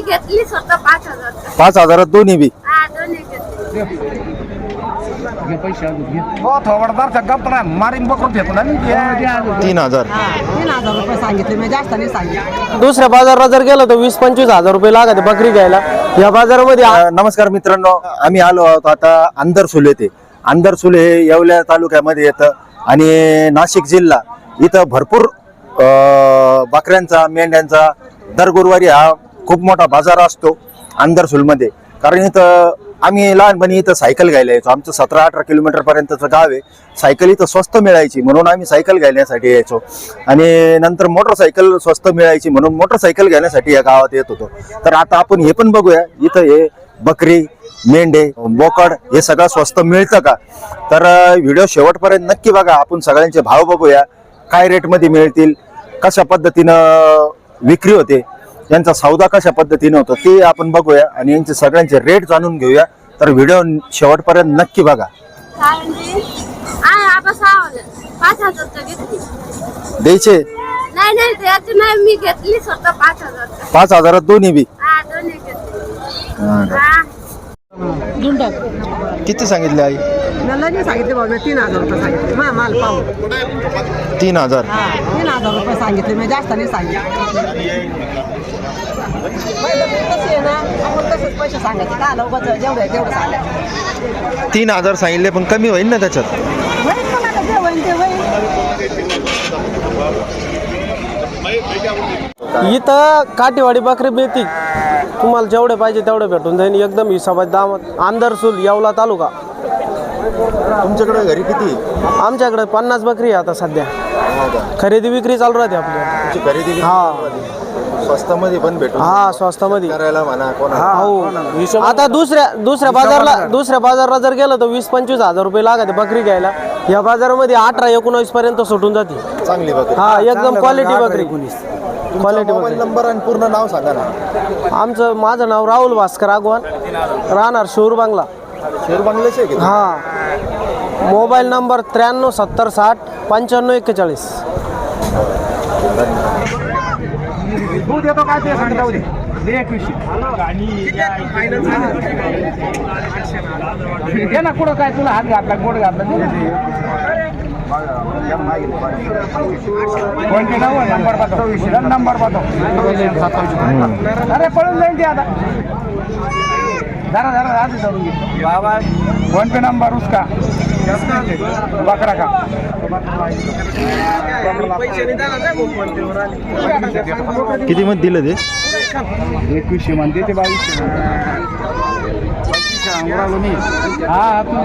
मी घेतली स्वतः पाच हजार. पाच हजारात दोन्ही बी. हा दोन्ही घेतली. हो तीन हजार. तीन हजार रुपये सांगितले. मी जास्त नाही सांगितले. दुसऱ्या बाजाराला जर गेलं तर वीस पंचवीस हजार रुपये लागत बकरी घ्यायला. या बाजारामध्ये आ- अ, नमस्कार मित्रांनो. आम्ही आलो आहोत आता अंदरसुल येथे. अंदरसुल हे येवल्या तालुक्यामध्ये येतं. आणि नाशिक जिल्हा इथं भरपूर अ, बकऱ्यांचा मेंढ्यांचा दर गुरुवारी हा खूप मोठा बाजार असतो अंदरसुलमध्ये कारण इथं आम्ही लहानपणी इथं सायकल घ्यायला यायचो. आमचं सतरा अठरा किलोमीटर पर्यंतचं गाव आहे. सायकल इथं स्वस्त मिळायची म्हणून आम्ही सायकल घालण्यासाठी यायचो. आणि नंतर मोटरसायकल स्वस्त मिळायची म्हणून मोटरसायकल घेण्यासाठी या गावात येत होतो. तर आता आपण हे पण बघूया. इथं हे बकरी मेंढे बोकड हे सगळं स्वस्त मिळतं का? तर व्हिडिओ शेवटपर्यंत नक्की बघा. आपण सगळ्यांचे भाव बघूया. काय रेटमध्ये मिळतील? कशा पद्धतीनं विक्री होते? यांचा सौदा कशा पद्धतीने होतो ते आपण बघूया आणि यांचे सगळ्यांचे रेट जाणून घेऊया. तर व्हिडिओ शेवटपर्यंत नक्की बघा. म्हणजे द्यायचे? नाही नाही त्याची नाही मी घेतली स्वतः पाच हजार. पाच हजारात दोन्ही बी? हा दोन्ही घेतली. हा. किती सांगितले आई? मला नाही सांगितले बाबा मी तीन हजार रुपये सांगितले. मा माल पाहू. तीन हजार. हा तीन हजार रुपये सांगितले मी जास्त नाही सांगितले. पहिलं ते कसं आहे ना आपण तसेच पैसे सांगायचे का लवकर जेवढं आहे तेवढं सांगायचं तीन हजार सांगितले पण कमी होईल ना त्याच्यात? होईल पण आता जे होईल ते होईल इथं काठीवाडी बकरी मिळती तुम्हाला जेवढे पाहिजे तेवढे भेटून जाईल एकदम हिसाबात दाम आंदरसूल येवला तालुका. तुमच्याकडे घरी किती? आमच्याकडे पन्नास बकरी आहे आता सध्या. खरेदी विक्री चालू राहते आपली. खरेदी हा. स्वस्तामध्ये पण भेटून हा स्वस्तामध्ये. करायला म्हणा कोणा हो आता दुसऱ्या दुसऱ्या बाजारला दुसऱ्या बाजारला जर गेलं तर वीस पंचवीस हजार रुपये लागत बकरी घ्यायला. या बाजारामध्ये अठरा एकोणावीस पर्यंत सुटून जाते. चांगली बघ हा एकदम क्वालिटी बकरी. क्वालिटी मोबाईल बकरी. नंबर आणि पूर्ण नाव सांगा ना. आमचं माझं नाव राहुल भास्कर आगवान. राहणार शूर बांगला. शेर बंगल्याचे आहे का? हा. मोबाईल नंबर त्र्याण्णव सत्तर साठ पंच्याण्णव एक्केचाळीस. दूध येतो काय ते सांग जाऊ दे. एकवीसशे दे ना कुठं काय तुला हात घातला गोड घातला ते. कोणते नाव? आहे? नंबर पाठव. नंबर पाठव. अरे पळून जाईल ते आता. जरा जरा राहते धरून घे. बाबा. फोन पे नंबर उसका? बकरा का? किती मध्ये दिलं ते? एकवीसशे म्हणते ते बावीसशे. अंगरालो मी हा हा तू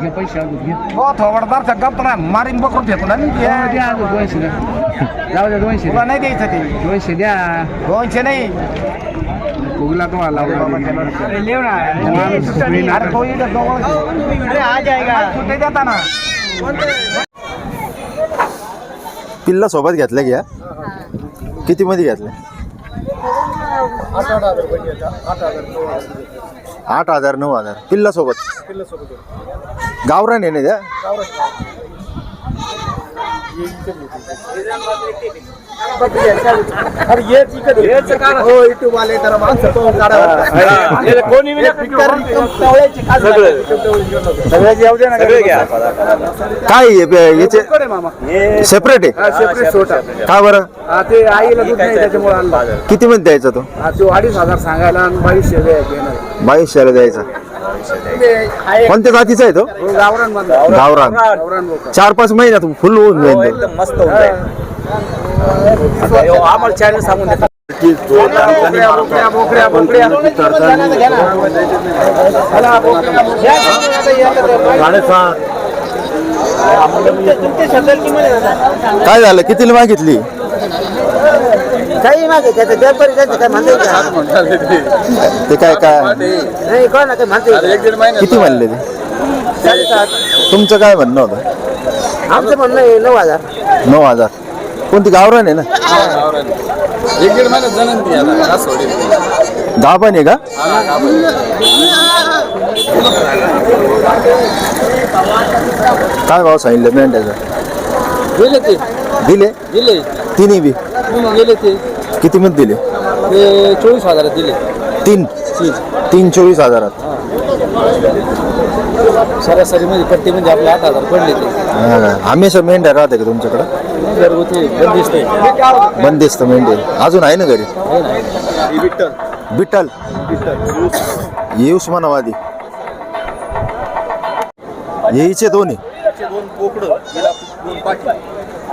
घे पैसे अजून घे. हो थोडदार गप्पा मारीन बकरून फेकून आणि द्या अजून दोनशे. द्या. जाऊ द्या दोनशे तुला नाही द्यायचं ते. दोनशे द्या. दोनशे नाही. फुगला तुम्हाला अरे तो इथं जवळ अरे आ जाएगा सुट्टे देता ना पिल्ला सोबत घेतल्या घ्या किती मध्ये घेतल्या आठ हजार नऊ हजार पिल्ला सोबत गावरान आहे ना त्या सगळ्याची येऊ दे ना काय याचे सेपरेट आहे? का बरं? ते आईला दूध नाही त्याच्यामुळे आणला किती मध्ये द्यायचा तो? हा, तो अडीच हजार सांगायला आणि बावीसशे द्यायचे. बावीसशेला द्यायचा. कोणत्या जातीचा आहे तो? गावरान. गावरान. चार पाच महिन्यात फुल होऊन जाईल. मस्त होऊन जाईल. आम्हाला चॅनल सांगून देतात. काय झालं? कितीला मागितली? काही मागे त्याचं व्यापारी त्यांचं काय म्हणते का? ते काय काय? नाही कोण काय म्हणते किती म्हणले ते? तुमचं काय म्हणणं होतं? आमचं म्हणणं आहे नऊ हजार. नऊ हजार. कोणती गावरान आहे ना? एक दीड महिन्यात जणन ती आता पण आहे का? काय भाव सांगितलं मेंढ्याचा? दिले ते. दिले? दिले. तिन्ही बी? गेले ते. किती मध्ये दिले? ते चोवीस हजारात दिले. तीन? तीन. चोवीस हजारात. सरासरी मध्ये पट्टी म्हणजे आपले आठ हजार पडले ते. हा, हमेशा मेंढ्या राहते का तुमच्याकडे? घरगुती बंदिस्त आहे. बंदिस्त मेंढे अजून आहे ना घरी? आहे ना? बिट्टल. ये उस्मानाबादी. येईचे दोन्ही.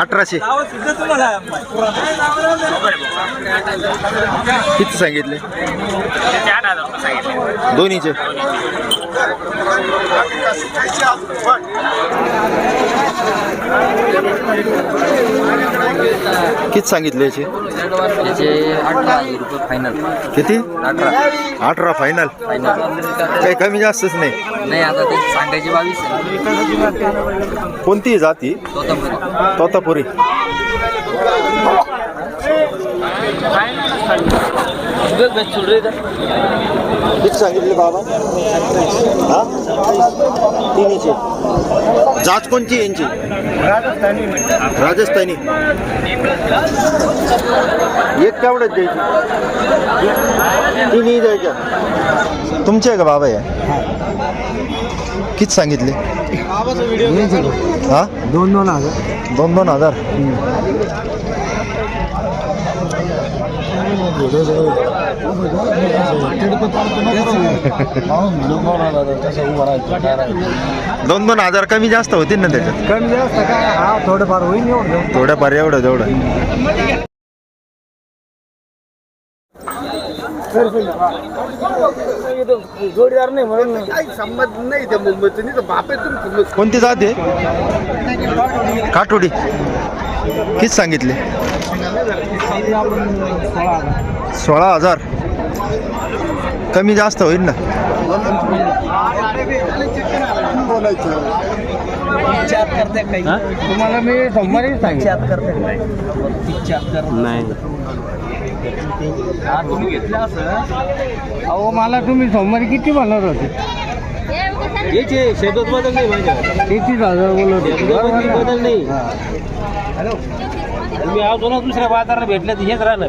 अठराशे. किती सांगितले? दोन्हीचे. किती सांगितले याचे? फायनल किती? अठरा. अठरा फायनल काही कमी जास्तच नाही. नाही आता ते सांगायची बावीस आहे. कोणतीही जाती? तोतापुरी. तोतापुरी. किती सांगितले बाबा? हा? तिन्हीचे जात कोणची यांची? राजस्थानी. एक तेवढंच द्यायची. तिन्ही द्यायच्या. तुमचे आहे का बाबा या किती सांगितले? हा? दोन दोन हजार. दोन दोन हजार? दोन दोन हजार कमी जास्त होतील ना त्याच्यात? कमी जास्त काय हा थोडंफार होईल एवढं. थोड्याफार एवढं तेवढं. जोडीदार नाही म्हणून काही संबंध नाही त्या मुंबईचं नाही तर बापे तुम्ही कोणती जात आहे? काठोडी किती सांगितले? सोळा हजार. कमी जास्त होईल ना? तुम्हाला मी सोमवारी सांगितलं अहो मला तुम्ही सोमवारी किती म्हणत होते? तेहतीस हजार बोलत बदल नाही. तुम्ही अजून दुसऱ्या बाजाराला भेटले तर हेच राहणार.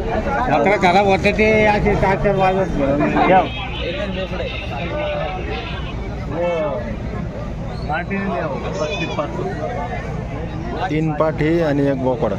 अकरा खराब होते ते असे चार चार वाजत तीन पाठी आणि एक बोकडा.